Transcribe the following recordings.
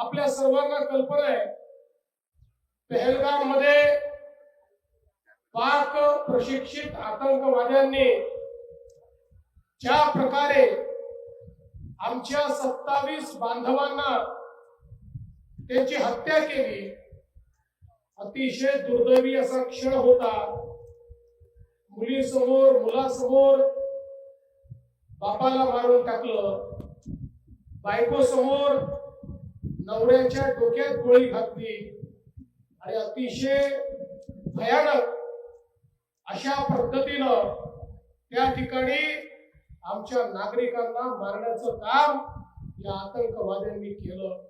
आपल्या सर्वांना कल्पना आहे. पहलगाममध्ये पाक प्रशिक्षित आतंकवाद्यांनी ज्या प्रकारे आमच्या सत्तावीस बांधवांना त्यांची हत्या केली अतिशय दुर्दैवी असा क्षण होता. मुलीसमोर मुलासमोर बापाला मारून टाकलं बायको समोर नवऱ्याच्या डोक्यात गोळी घातली. आणि अतिशय भयानक अशा पद्धतीनं त्या ठिकाणी आमच्या नागरिकांना मारण्याचं काम या आतंकवाद्यांनी केलं.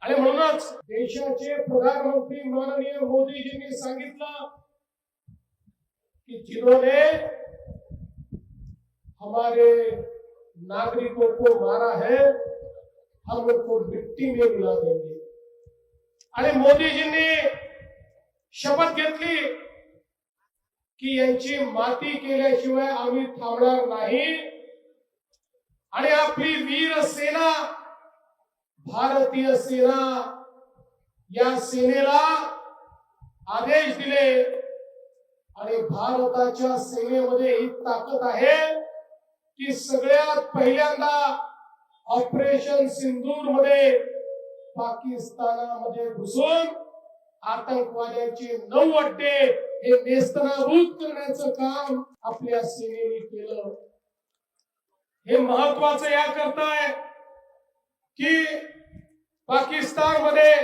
आणि म्हणूनच देशाचे प्रधानमंत्री माननीय मोदीजींनी सांगितलं कि जिन्होंने हमारे नागरिकों को मारा है हम को मिट्टी में मिला देंगे। आणि मोदीजींनी शपथ घेतली की यांची माती केल्याशिवाय आम्ही थांबणार नाही. आणि आपली वीर सेना भारतीय सेना या सेनेला आदेश दिले आणि भारताच्या सेनेमध्ये ही ताकद आहे की सगळ्यात पहिल्यांदा ऑपरेशन सिंदूरमध्ये पाकिस्तानामध्ये घुसून आतंकवाद्यांचे नऊ अड्डे हे नेस्तनाभूत करण्याचं काम आपल्या सेनेने केलं. हे महत्वाचं या करताय की पाकिस्तानमध्ये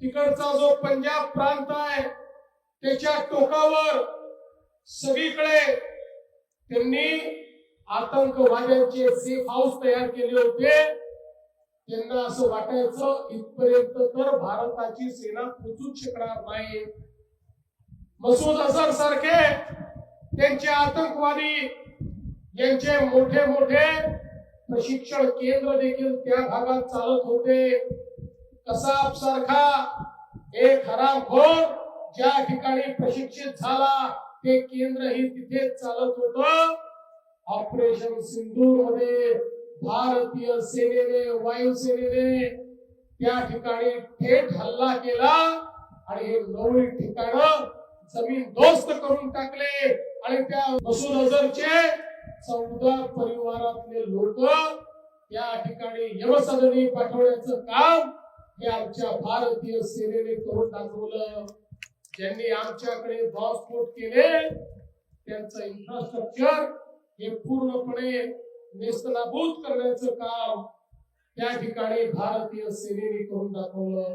तिकडचा जो पंजाब प्रांत आहे त्याच्या टोकावर सगळीकडे त्यांनी आतंकवाद्यांचे सेफ हाऊस तयार केले होते. त्यांना असं वाटायचं इथपर्यंत तर भारताची सेना पोचूच शकणार नाही. मसूद अझर सारखे त्यांचे आतंकवादी यांचे मोठे मोठे प्रशिक्षण केंद्र देखील त्या भागात चालत होते. कसाब सारखा एक हरामखोर ज्या ठिकाणी प्रशिक्षित झाला ते केंद्रही तिथेच चालत होतं. ऑपरेशन सिंधूरमध्ये भारतीय सेनेने वायुसेनेने त्या ठिकाणी थेट हल्ला केला आणि हे नवळी ठिकाण जमीन दोस्त करून टाकले आणि त्या मसूद अझरचे चौदा परिवारातले लोक त्या ठिकाणी यमसदनी पाठवण्याचं काम हे आमच्या भारतीय सेनेने करून दाखवलं. ज्यांनी आमच्याकडे बॉम्बस्फोट केले त्यांचं इन्फ्रास्ट्रक्चर हे पूर्णपणे नेस्तनाबूत करण्याचं काम त्या ठिकाणी भारतीय सेनेने करून दाखवलं.